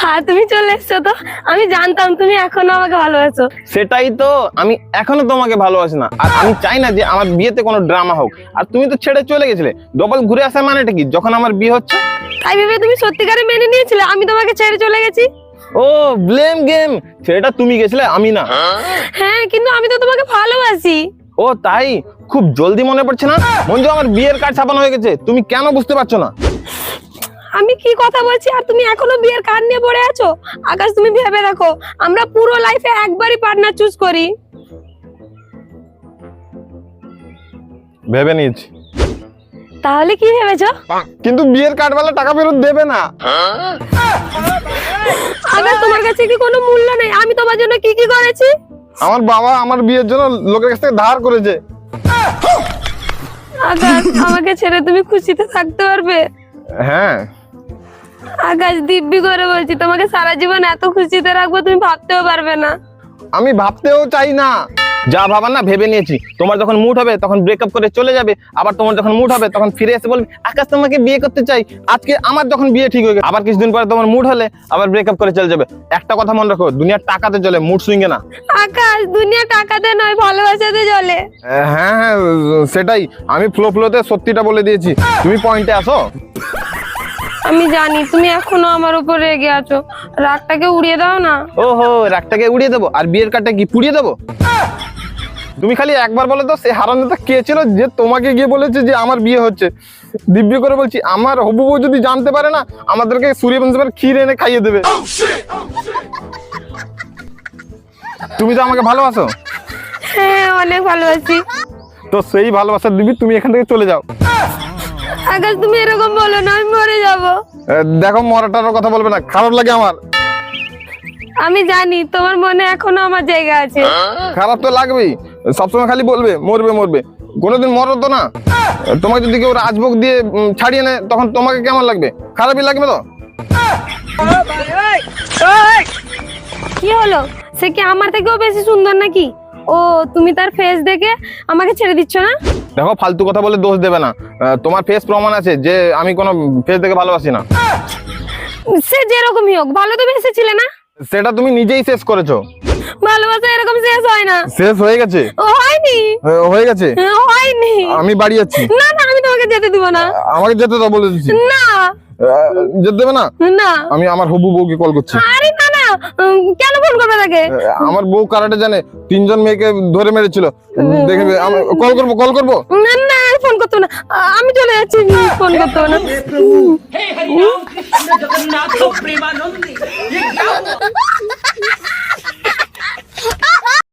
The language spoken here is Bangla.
হ্যাঁ তুমি চলে এসছো তো। আমি জানতাম তুমি এখনও আমাকে ভালোবাসো। সেটাই তো আমি এখনও তোমাকে ভালোবাসি না। আর আমি চাই না যে আমার বিয়েতে কোনো ড্রামা হোক। আর তুমি তো ছেড়ে চলে গেছিলে। ডবল ঘুরে আসা মানেটা কি? যখন আমার বিয়ে হচ্ছে? তাই ভেবে তুমি সত্যিকারে মেনে নিয়েছিলে? আমি তোমাকে ছেড়ে চলে গেছি। ও ব্লেম গেম সেটা তুমি গেছিলে আমি না। হ্যাঁ কিন্তু আমি তো তোমাকে ভালোবাসি। ও তাই? খুব জলদি মনে পড়ছে না? মঞ্জু আমার বিয়ের কার্ড ছাপানো হয়ে গেছে। তুমি কেন বুঝতে পারছ না? আমি কি কথা বলছি? আর তুমি এখনও বিয়ের কার্ড নিয়ে পড়ে আছো? আকাশ তুমি ভেবে দেখো আমরা পুরো লাইফে একবারই পার্টনার চুজ করি। ভেবে নিয়েছি। তাহলে কি ভেবেছো? কিন্তু বিয়ের কার্ড কার্ডওয়ালা টাকা ফেরত দেবে না। আকাশ তোমার কাছে কি কোনো মূল্য নেই? আমি তোমার জন্য কি কি করেছি? আমার বাবা আমার বিয়ের জন্য লোকের কাছ থেকে ধার করেছে। আকাশ আমাকে ছেড়ে তুমি খুশিতে থাকতে পারবে। হ্যাঁ। আকাশ দিব্যি করে বলছি তোমাকে সারা জীবন এত খুশিতে রাখব তুমি ভাবতেও পারবে না। আমি ভাবতেও চাই না। যা ভাবার না ভেবে নিয়েছি। তোমার যখন মুড হবে তখন ব্রেকআপ করে চলে যাবে। আবার তোমার যখন মুড হবে তখন ফিরে এসে বলবে আকাশ তোমাকে বিয়ে করতে চাই। আজকে আমার যখন বিয়ে ঠিক হয়ে গেছে আবার কিছুদিন পরে তোমার মুড হলে আবার ব্রেকআপ করে চলে যাবে। একটা কথা মনে রাখো দুনিয়ার টাকাতে চলে মুড সুইঙ্গে না। আকাশ দুনিয়া টাকাতে নয় ভালোবাসাতে চলে হ্যাঁ হ্যাঁ সেটাই। আমি ফ্লো ফ্লোতে সত্যিটা বলে দিয়েছি। তুমি পয়েন্টে আসো। আমি জানি তুমি এখনও আমার উপর রেগে আছো। রাগটাকে উড়িয়ে দাও না। ওহো রাগটাকে উড়িয়ে দেবো? আর বিয়ের কার্ডটা কি পুড়িয়ে দেবো? তুমি খালি একবার বলে তো সে হারানোটা কে ছিল যে তোমাকে গিয়ে বলেছে যে আমার বিয়ে হচ্ছে। দিব্য করে বলছি আমার হবু বউ যদি জানতে পারে না আমাদেরকে সূর্যবংশের ক্ষীর এনে খাইয়ে দেবে। তুমি তো আমাকে ভালোবাসো? হ্যাঁ অনেক ভালোবাসি। তো সেই ভালোবাসা দিবি তুমি এখান থেকে চলে যাও। আকাশ তুমি এরকম বলো না আমি মরে যাব। দেখো মরাটার কথা বলবে না খারাপ লাগে আমার। আমি জানি তোমার মনে এখনও আমার জায়গা আছে। খারাপ তো লাগবেই সবসময় খালি বলবে মরবে মরবে। কোনোদিন মরো তো না। তোমাকে যদি কেউ রাজভোগ দিয়ে ছাড়িয়ে নেয় তখন তোমাকে কেমন লাগবে? খারাপই লাগবে তো? কি হলো? সে কি আমার থেকেও বেশি সুন্দর নাকি? ও তুমি তার ফেস দেখে আমাকে ছেড়ে দিচ্ছ না? দেখো ফালতু কথা বলে দোষ দেবে না। তোমার ফেস প্রমাণ আছে যে আমি কোনো ফেস দেখে ভালোবাসি না। সে যেরকমই হোক ভালো তো বেসেছিলে না? সেটা তুমি নিজেই শেষ করেছ। ভালোবাসা এরকম শেষ হয় না। শেষ হয়ে গেছে? ও হয়নি। হয়ে গেছে? হয়নি। আমি বাড়ি যাচ্ছি। না না আমি তোমাকে যেতে দিব না। আমাকে যেতে দাও বলে দিচ্ছি। না। যেতে দেবে না? না। আমি আমার হবু বউকে কল করছি। আরে না কেন ফোন করবে তাকে? আমার বউ কারাটে জানে তিনজন মেয়েকে ধরে মেরেছিল। দেখে কল করব কল করব? না না ফোন করতে না। আমি চলে যাচ্ছি ফোন করতে না। হে হরি কৃষ্ণ জগন্নাথ প্রেমানন্দী।